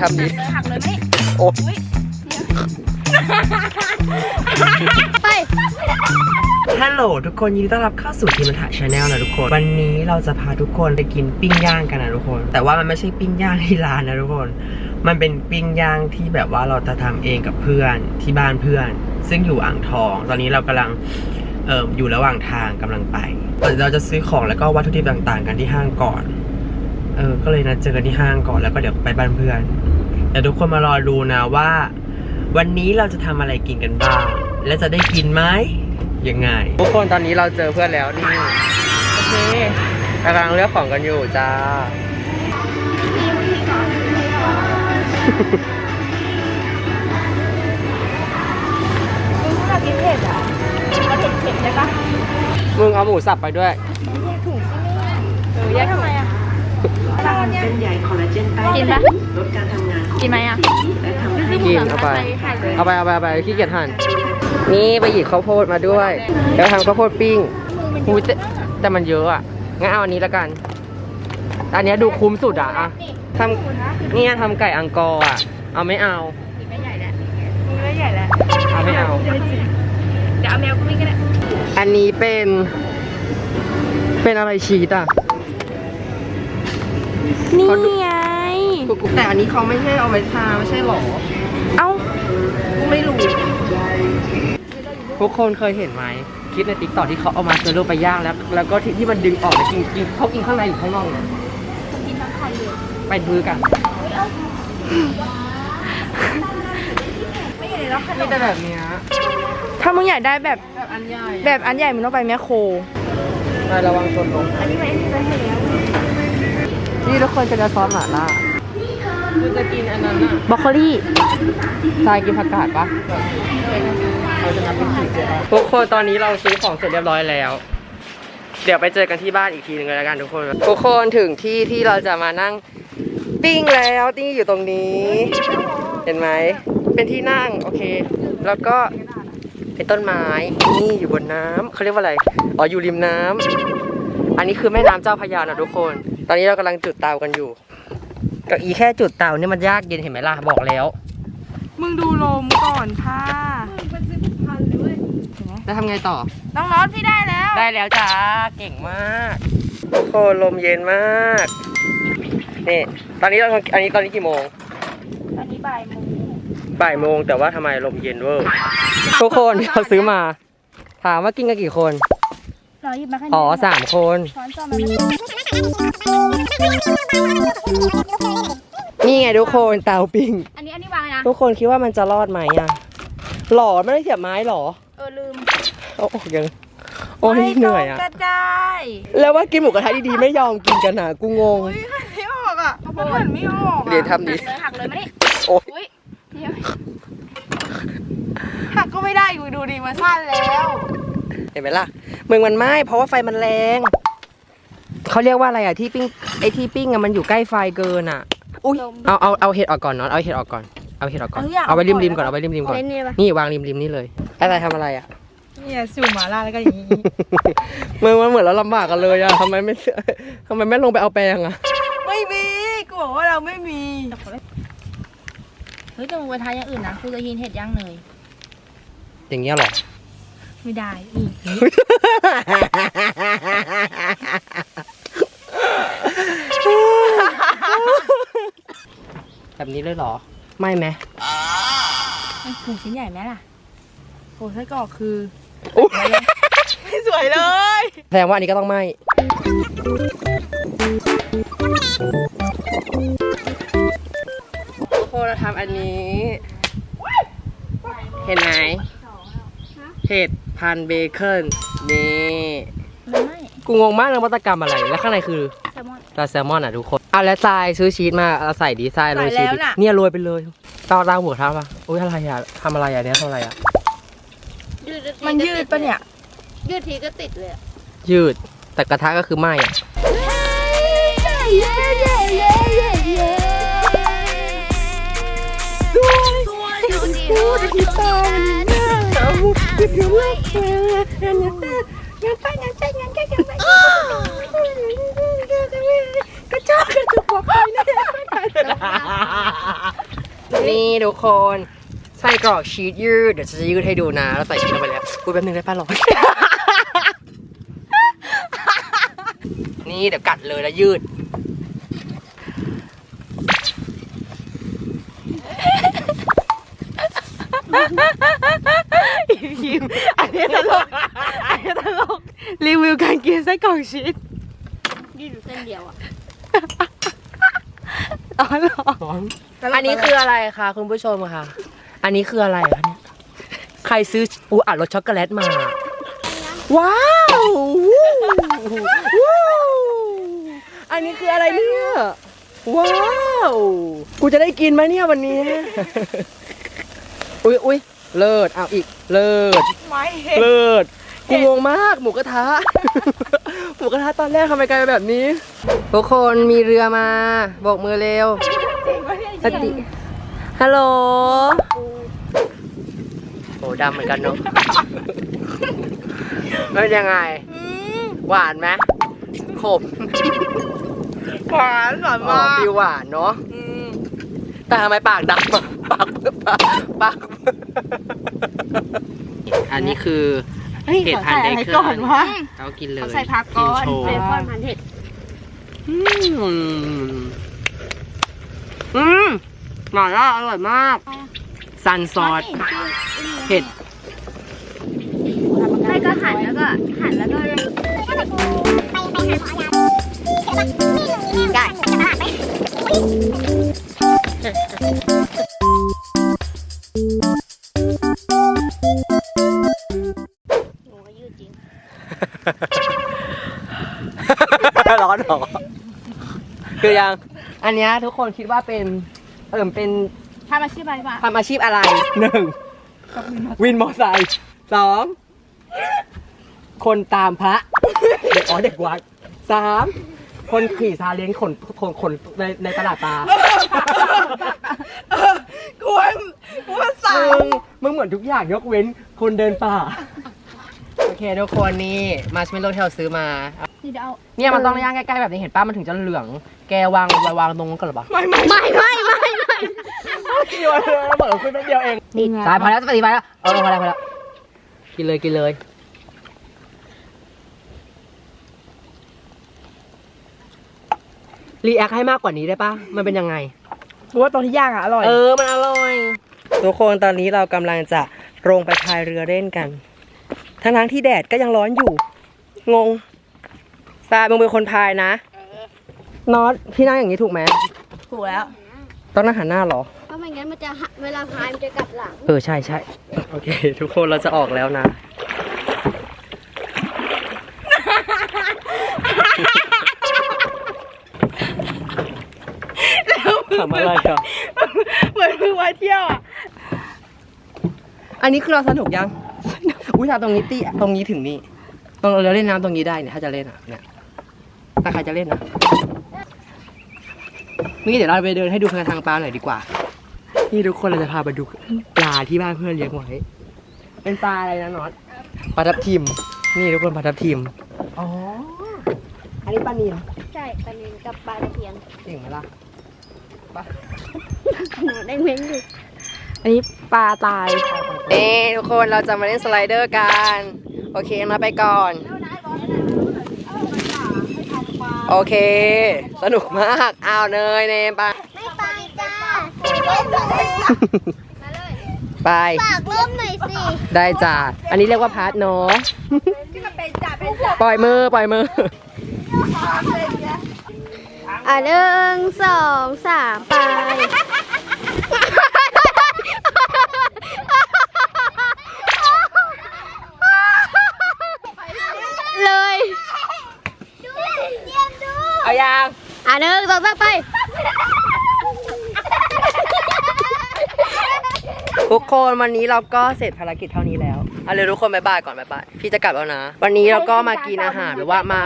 ทำดีเลยหักเลยไหมโอ้ไปฮัลโหลทุกคนยินดีต้อนรับเข้าสู่ทีมถ่ายชาแนลนะทุกคน วันนี้เราจะพาทุกคนไปกินปิ้งย่างกันนะทุกคน แต่ว่ามันไม่ใช่ปิ้งย่างที่ร้านนะทุกคน มันเป็นปิ้งย่างที่แบบว่าเราจะทำเองกับเพื่อนที่บ้านเพื่อน ซึ่งอยู่อ่างทอง ตอนนี้เรากำลังเอออยู่ระหว่างทางกำลังไปเราจะซื้อของแล้วก็วัตถุดิบต่างๆ กันที่ห้างก่อน เออ ก็เลยนัดเจอกันที่ห้างก่อนแล้วก็เดี๋ยวไปบ้านเพื่อนเดี๋ยวทุกคนมารอดูนะว่า วันนี้เราจะทำอะไรกินกันบ้าง และจะได้กินไหมยังไง ทุกคนตอนนี้เราเจอเพื่อนแล้วนี่โอเคกำลังเลือกของกันอยู่จ้า มึงถ้ากินเผ็ดอะเอาเผ็ดเผ็ดได้ปะมึงเอาหมูสับไปด้วยเออแยกทำไมอะ เป็นใหญ่คอลลาเจนกินปะกินไหมอะกินเอาไป เอาไปเอาไปเอาไปขี้เกียจหั่นนี่ไปหยิบข้าวโพดมาด้วย แล้วทำข้าวโพดปิ้งหูยแต่แต่มันเยอะอะ งั้นเอาอันนี้ละกัน อันเนี้ยดูคุ้มสุดอะอะทำเนี่ยทำไก่อังกอร์อะ เอาไม่เอากินไม่ใหญ่แล้วกินไม่ใหญ่แล้วเอาไม่เอา เดี๋ยวเอาแมวกูวิ่งกันเลยอันนี้เป็น เป็นอะไรชีสอะ นี่ไง แต่อันนี้เขาไม่ใช่เอาไว้ทาไม่ใช่หรอ เอ้า ไม่รู้ ทุกคนเคยเห็นไหมคลิปในติ๊กต็อกที่เขาเอามาเซอร์โลไปย่างแล้ว แล้วก็ที่ที่มันดึงออกแล้วกินกินเขากินข้างในอยู่ข้างนอกเนี่ยกินทั้งไข่เลยไปซื้อกันไม่ใหญ่แล้วขนนี่มแต่แบบเนี้ยถ้ามึงอยากได้แบบแบบอันใหญ่แบบอันใหญ่มึงต้องไปแมคโครไประวังชนลงอันนี้ไม่ได้ให้แล้ว นี่ทุกคนจะจะซอสหม่าล่าคุณจะกินอันนั้นอะบรอกโคลี่ทรายกินผักกาดปะเราจะนับเป็นขีดทุกคนตอนนี้เราซื้อของเสร็จเรียบร้อยแล้ว เดี๋ยวไปเจอกันที่บ้านอีกทีหนึงเลยละกันทุกคน ทุกคนถึงที่ที่เราจะมานั่งปิ้งแล้วติ้งอยู่ตรงนี้ เห็นไหม เป็นที่นั่ง โอเค แล้วก็เป็นต้นไม้ นี่อยู่บนน้ำเขาเรียกว่าอะไร อ๋ออยู่ริมน้ำอันนี้คือแม่น้ำเจ้าพระยานะทุกคน ตอนนี้เรากำลังจุดเตากันอยู่ก็อีแค่จุดเตาเนี่ยมันยากเย็นเห็นไหมล่ะบอกแล้ว มึงดูลมก่อนค่ะแล้วทำไงต่อน้องน็อตพี่ได้แล้ว ได้แล้วจ้าเก่งมากทุกคนลมเย็นมากนี่ตอนนี้เราอันนี้ตอนนี้กี่โมงอันนี้บ่ายโมงบ่ายโมงแต่ว่าทำไมลมเย็นเวอร์ทุกคนที่เราซื้อมา ถามว่ากินกันกี่คน รอหยิบมาแค่นี้อ๋อสามคน ช้อนซ่อมมาไม่นี่ไงทุกคนเตาปิ้ง อันนี้อันนี้วางเลยนะ ทุกคนคิดว่ามันจะรอดไหมอะหล่อไม่ได้เสียบไม้หรอเออลืมโอ้ยังโอ้ยเหนื่อยอะไม่ต้งกระจายแล้วว่ากินหมูกระทะดีๆไม่ยอมกินกันอะกูงงอุ้ยไม่ออกอะมันเหมือนไม่ออกอะเรียนทำดีหักเลยหักเลยมาดิโอ้ย อุ้ยเดี๋ยวหักก็ไม่ได้อยู่ดูดีมาสั้นแล้วเห็นไหมล่ะเมืองมันไหม้เพราะว่าไฟมันแรงเขาเรียกว่าอะไรอะที่ปิ้งไอ้ที่ปิ้งอะมันอยู่ใกล้ไฟเกินอะอุ้ยลมเอาเอาเอาเห็ดออกก่อนเนาะเอาเห็ดออกก่อนเอาเห็ดออกก่อนเอาอยากเอาไว้ริมริมเอาก่อนก่อนเอาไว้ริมริมก่อนเล่นนี่ปะ นี่วางริมริมนี่เลยอะไรทำอะไรอะ เนี่ยสูหมาล่าแล้วก็อย่างนี้เมืองมันเหมือนเราลำบากกันเลยอะทำไมไม่ทำไมไม่ลงไปเอาแปรงอะ ไม่มีกูบอกว่าเราไม่มีเฮ้ยแต่มึงไปทายอย่างอื่นนะกูจะยินเห็ดย่างเนยอย่างเงี้ยเหรอ ไม่ได้อีกแบบนี้เลยเหรอ ไม่ไหมมันผูชิ้นใหญ่ไหมล่ะโอ้ไส้กรอกคืออุ๊ยไม่สวยเลยแสดงว่าอันนี้ก็ต้องไหมทุกคนเราทำอันนี้ เห็นไหมเห็ด พันเบคอนนี่มันไม่กูงงมากเลยวัตกรรมอะไร แล้วข้างในคือแซลมอนปลาแซลมอนอะทุกคนเอาแล้วทรายซื้อชีสมาเอาใส่ดีทรายโรยชีสใส่แล้วดิน่ะเนี่ยโรยไปเลยตาตาหัวท้าปะอุ้ยอะไรอะทำอะไรอะเนี่ยทำอะไรอะมันยืดปะเนี่ย ยืดทีก็ติดเลยอะยืดแต่กระทะก็คือไหม้อะดูดีดูดีกัน นี่ทุกคนไส้กรอกชีสยืดเดี๋ยวจะยืดให้ดูนะแล้วใส่ชีสลงไปแล้วอุ้ยแป๊บนึงได้ป้าร้อนนี่เดี๋ยวกัดเลยแล้วยืด พิมอันนี้ตลก อันนี้ตลก รีวิวการกินไส้กรอกชีสยืดอยู่เส้นเดียวอะอ๋อเหรออันนี้คืออะไรคะคุณผู้ชมคะอันนี้คืออะไรคะเนี่ยใครซื้อปูอัดรสช็อกโกแลตมา ว้าวว้าวอันนี้คืออะไรเนี่ยว้าว กูจะได้กินไหมเนี่ยวันนี้ อุ้ยอุ้ย เลิศเอาอีกเลิศไม่เห็น เลิศกูงงมากหมูกระทะ หมูกระทะตอนแรกทำไมกลายเป็นแบบนี้ ทุกคนมีเรือมาโบกมือเร็วสติฮัลโหลโอ้ดำเหมือนกันเนาะเป็นยังไงหวานไหมขมหวานหวานอ๋อมากฟิวหวานเนาะ แต่ทำไมปากดำอะปากปากปากอันนี้คือเฮ้ยเห็ดขอพันใส่เดอะไรเคิก่อนวะเรากินเลยเอาใส่ผักก่อนโชว์เบคอนพันเห็ดอืมอืมหม่าล่าอร่อยมาก ซันซอสเผ็ด ไม่ก็หั่นแล้วก็หั่นแล้วก็ได้ ร้อนเหรอ คือยัง อันเนี้ยทุกคนคิดว่าเป็น เอิ่มเป็นทำอาชีพอะไรบ้างทำอาชีพอะไรหนึ่งวินมอไซค์สองคนตามพระเด็กอ๋อเด็กวัดสามคนขี่ซาเล้งขนขนขนในในตลาดปลากวนกวนสามึวงมึงเหมือนทุกอย่างยกเว้นคนเดินป่าโอ เคทุกคนนี่มาชเมลโล่ที่เราซื้อมา นี่เดี๋ยวเอาเนี่ยมันต้องย่างใกล้ๆแบบนี้เห็นป้ามันถึงจะเหลือง แกวางวางวางตรงนั้นก่อนหรอปะไม่ไม่ไม่ไม่ไม่ไม่เดียวเลยเบิกขึ้นแป๊บเดียวเองตายพอแล้วจะปฏิบัติแล้วเออพอแล้วพอแล้วกินเลยกินเลยรีแอคให้มากกว่านี้ได้ปะมันเป็นยังไงรู้ว่าตรงที่ย่างอะอร่อย เออ มันอร่อย ทุกคนตอนนี้เรากำลังจะลงไปพายเรือเล่นกัน ทั้งทั้งๆที่แดดก็ยังร้อนอยู่ งงทรายมึงเป็นคนพายนะนอตพี่นั่งอย่างนี้ถูกไหมถูกแล้ว ต้องนั่งหันหน้าเหรอ เพราะไม่งั้นมันจะหะเวลาพายมันจะกลับหลัง เออใช่ใช่โอเค ทุกคนเราจะออกแล้วนะ ทำอะไรครับเหมือนเพิ่งมาเที่ยวอะ อันนี้คือเราสนุกยัง อุ้ยถ้าตรงนี้ตี้ตรงนี้ถึงนี่ตรงเราเล่นน้ำตรงนี้ได้เนี่ยถ้าจะเล่นอะเนี่ยถ้าใครจะเล่นนะนี่เดี๋ยวเราไปเดินให้ดูทางปลาหน่อยดีกว่า นี่ทุกคนเราจะพาไปดูปลาที่บ้านเพื่อนเลี้ยงไว้ เป็นปลาอะไรนะน็อตปลาทับทิม นี่ทุกคนปลาทับทิม อ๋อ อันนี้ปลานิลใช่ปลานิลกับปลาตะเพียนเก่งไหมล่ะหนูได้เม้งอยู่อันนี้ปลาตาย เอ้ทุกคนเราจะมาเล่นสไลเดอร์กัน โอเคนะไปก่อน โอเค สนุกมากอ้าวเนยเนมไป ไม่ไปจ้าไป ฝากร่มหน่อยสิได้จ้ะอันนี้เรียกว่าพาร์ทเนาะปล่อยมือปล่อยมือ อะหนึ่งสองสามไป เลย เอา ยังอะหนึ่งสองสามไป ทุกคนวันนี้เราก็เสร็จภารกิจเท่านี้แล้วเอาเลยทุกคนบายบายก่อนบายบายพี่จะกลับแล้วนะ วันนี้เราก็มากินอาหารหรือว่ามา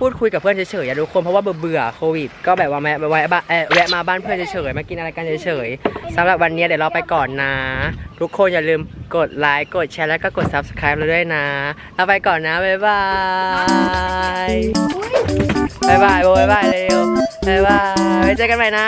พูดคุยกับเพื่อนเฉยๆอะทุกคนเพราะว่าเบื่อโควิด ก็แบบว่าแวะแวะบ้าแวะมาบ้านเพื่อนเฉยๆมากินอะไรกันเฉยๆสำหรับวันนี้เดี๋ยวเราไปก่อนนะ ทุกคนอย่าลืมกดไลค์กดแชร์แล้วก็กด subscribe เราด้วยนะเราไปก่อนนะบายบายบายบายบายบายเร็วบายบายไว้เจอกันใหม่นะ